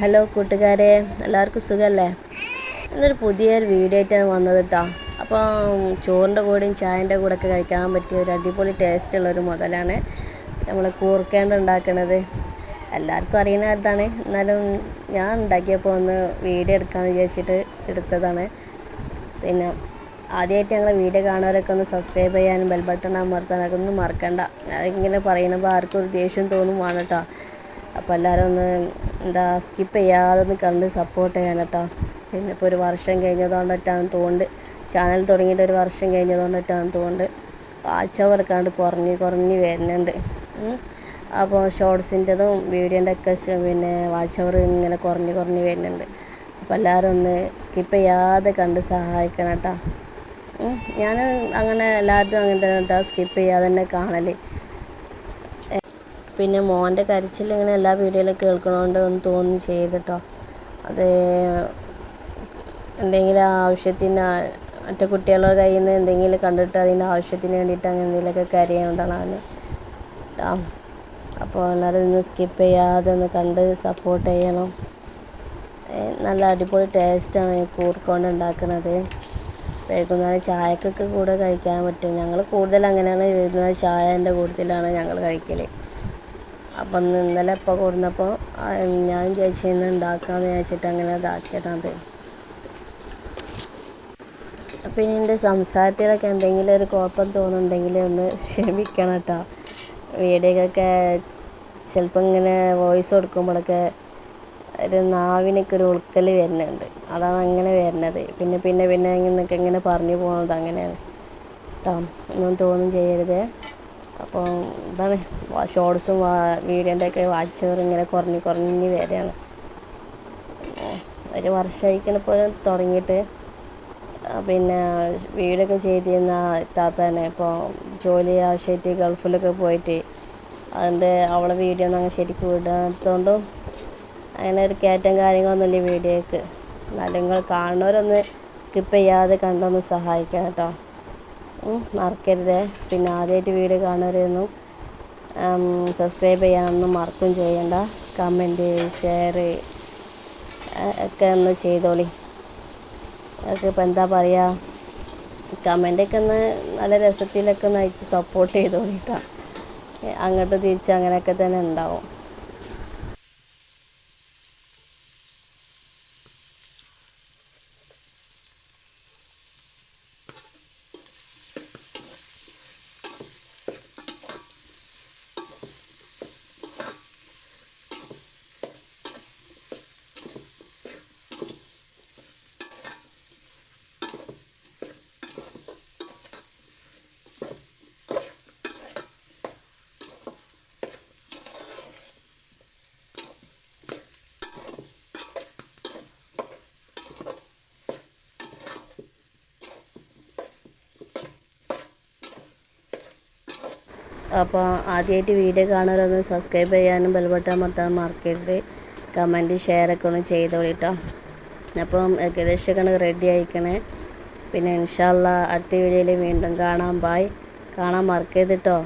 Hello കൂട്ടുകാരെ എല്ലാവർക്കും സുഖമല്ലേ ഇന്നൊരു പുതിയൊരു വീഡിയോ ആയിട്ടാണ് വന്നത് കേട്ടോ അപ്പോൾ ചോറിന്റെ കൂടെയും ചായന്റെ കൂടെ ഒക്കെ കഴിക്കാൻ പറ്റിയ ഒരു അടിപൊളി ടേസ്റ്റുള്ള ഒരു മുതലാണ് നമ്മൾ കൂർക്കേണ്ട ഉണ്ടാക്കണത്. എല്ലാവർക്കും അറിയുന്നതാണ് എന്നാലും ഞാൻ ഉണ്ടാക്കിയപ്പോൾ ഒന്ന് വീഡിയോ എടുക്കാമെന്ന് വിചാരിച്ചിട്ട് എടുത്തതാണ്. പിന്നെ ആദ്യമായിട്ട് ഞങ്ങൾ വീഡിയോ കാണുന്നവരൊക്കെ ഒന്ന് സബ്സ്ക്രൈബ് ചെയ്യാനും ബെൽ ബട്ടൺ അമർത്താനൊക്കെ ഒന്നും മറക്കണ്ട. ഇങ്ങനെ പറയുമ്പോൾ ആർക്കും ഒരു ദേഷ്യം തോന്നും വേണം കേട്ടോ അപ്പോൾ എല്ലാവരും ഒന്ന് എന്താ സ്കിപ്പ് ചെയ്യാതെ ഒന്ന് കണ്ട് സപ്പോർട്ട് ചെയ്യണം കേട്ടോ പിന്നെ ഇപ്പോൾ ഒരു വർഷം കഴിഞ്ഞതുകൊണ്ടിട്ടാണ് തോണ്ട് ചാനൽ തുടങ്ങിയിട്ട് ഒരു വർഷം കഴിഞ്ഞതുകൊണ്ടിട്ടാണ് തോണ്ട് വാച്ച് അവർ കണ്ട് കുറഞ്ഞ് കുറഞ്ഞ് വരുന്നുണ്ട്. അപ്പോൾ ഷോർട്സിന്റെതും വീഡിയോന്റെ ഒക്കെ പിന്നെ വാച്ച് അവർ ഇങ്ങനെ കുറഞ്ഞ് കുറഞ്ഞ് വരുന്നുണ്ട്. അപ്പോൾ എല്ലാവരും ഒന്ന് സ്കിപ്പ് ചെയ്യാതെ കണ്ട് സഹായിക്കണം കേട്ടോ ഞാൻ അങ്ങനെ എല്ലാവരും അങ്ങനെ തന്നെ കേട്ടോ സ്കിപ്പ് ചെയ്യാതെ തന്നെ കാണൽ പിന്നെ മോന്റെ കരച്ചിൽ ഇങ്ങനെ എല്ലാ വീഡിയോയിലും കേൾക്കണോണ്ട് ഒന്ന് തോന്നി ചെയ്തിട്ടോ. അത് എന്തെങ്കിലും ആവശ്യത്തിന് മറ്റേ കുട്ടികളുടെ കയ്യിൽ നിന്ന് എന്തെങ്കിലും കണ്ടിട്ട് അതിന്റെ ആവശ്യത്തിന് വേണ്ടിയിട്ട് അങ്ങനെ എന്തെങ്കിലുമൊക്കെ കരയുണ്ടാണ് അപ്പോൾ എല്ലാവരും ഇന്ന് സ്കിപ്പ് ചെയ്യാതെ ഒന്ന് കണ്ട് സപ്പോർട്ട് ചെയ്യണം. നല്ല അടിപൊളി ടേസ്റ്റാണ് ഈ കൂർക്കൊണ്ട് ഉണ്ടാക്കുന്നത് വൈകുന്നേരം ചായക്കൊക്കെ കൂടെ കഴിക്കാൻ പറ്റും. ഞങ്ങൾ കൂടുതൽ അങ്ങനെയാണ് വൈകുന്നേരം ചായന്റെ കൂട്ടത്തിലാണ് ഞങ്ങൾ കഴിക്കൽ അപ്പം ഇന്ന് ഇന്നലെ ഇപ്പോൾ കൊടുന്നപ്പോൾ ഞാൻ വിചാരിച്ചു ഇന്ന് ഉണ്ടാക്കാമെന്ന് വിചാരിച്ചിട്ട് അങ്ങനെ ഇതാക്കിയതാണ്. അപ്പം ഇനി എന്റെ സംസാരത്തിലൊക്കെ എന്തെങ്കിലും ഒരു കുഴപ്പം തോന്നുന്നുണ്ടെങ്കിൽ ഒന്ന് ക്ഷമിക്കണം കേട്ടോ. വീഡിയോക്കൊക്കെ ചിലപ്പോൾ ഇങ്ങനെ വോയിസ് കൊടുക്കുമ്പോഴൊക്കെ ഒരു നാവിനൊക്കെ ഒരു ഉൾക്കൽ വരുന്നുണ്ട്. അതാണ് അങ്ങനെ വരുന്നത്. പിന്നെ പിന്നെ പിന്നെ ഇങ്ങനെ പറഞ്ഞു പോകുന്നത് അങ്ങനെയാണ്. കേട്ടോ. ഒന്നും തോന്നും ചെയ്യരുത്. അപ്പോൾ ഇതാണ് ഷോർട്സും വീഡിയോന്റെ ഒക്കെ വാച്ച് ഇങ്ങനെ കുറഞ്ഞ് കുറഞ്ഞ് വരികയാണ്. ഒരു വർഷമായിരിക്കണം ഇപ്പോൾ തുടങ്ങിയിട്ട്. പിന്നെ വീടൊക്കെ ചെയ്തിരുന്ന താത്താനെ ഇപ്പോൾ ജോലി ആവശ്യമായിട്ട് ഗൾഫിലൊക്കെ പോയിട്ട് അതിന്റെ അവളെ വീഡിയോ ഒന്നും അങ്ങനെ ശരിക്കും വിടാത്തതുകൊണ്ടും അങ്ങനെ ഒരു കയറ്റം കാര്യങ്ങളൊന്നുമില്ല വീഡിയോക്ക്. എന്നാലും നിങ്ങൾ കാണുന്നവരൊന്ന് സ്കിപ്പ് ചെയ്യാതെ കണ്ടൊന്ന് സഹായിക്കാം കേട്ടോ. മറക്കരുത്. പിന്നെ ആദ്യമായിട്ട് വീഡിയോ കാണുന്നവരെയൊന്നും സബ്സ്ക്രൈബ് ചെയ്യാനൊന്നും മറക്കും ചെയ്യണ്ട. കമന്റ് ഷെയർ ഒക്കെ ഒന്ന് ചെയ്തോളി. അതൊക്കെ ഇപ്പം എന്താ പറയുക കമന്റൊക്കെ ഒന്ന് നല്ല രസത്തിലൊക്കെ ഒന്ന് അയച്ച് സപ്പോർട്ട് ചെയ്തോളിട്ടാ അങ്ങോട്ട് തിരിച്ച് അങ്ങനെയൊക്കെ തന്നെ ഉണ്ടാവും. അപ്പോൾ ആദ്യമായിട്ട് വീഡിയോ കാണുന്നവരൊന്ന് സബ്സ്ക്രൈബ് ചെയ്യാനും ബെൽബട്ടൺ അമർത്താൻ മറക്കരുത്. കമന്റ് ഷെയറൊക്കെ ഒന്ന് ചെയ്തോളി കേട്ടോ അപ്പം ഏകദേശമൊക്കെ റെഡി ആയിക്കണേ പിന്നെ ഇൻഷാല്ല അടുത്ത വീഡിയോയിൽ വീണ്ടും കാണാം. ബായ് കാണാൻ മറക്കരുത് കേട്ടോ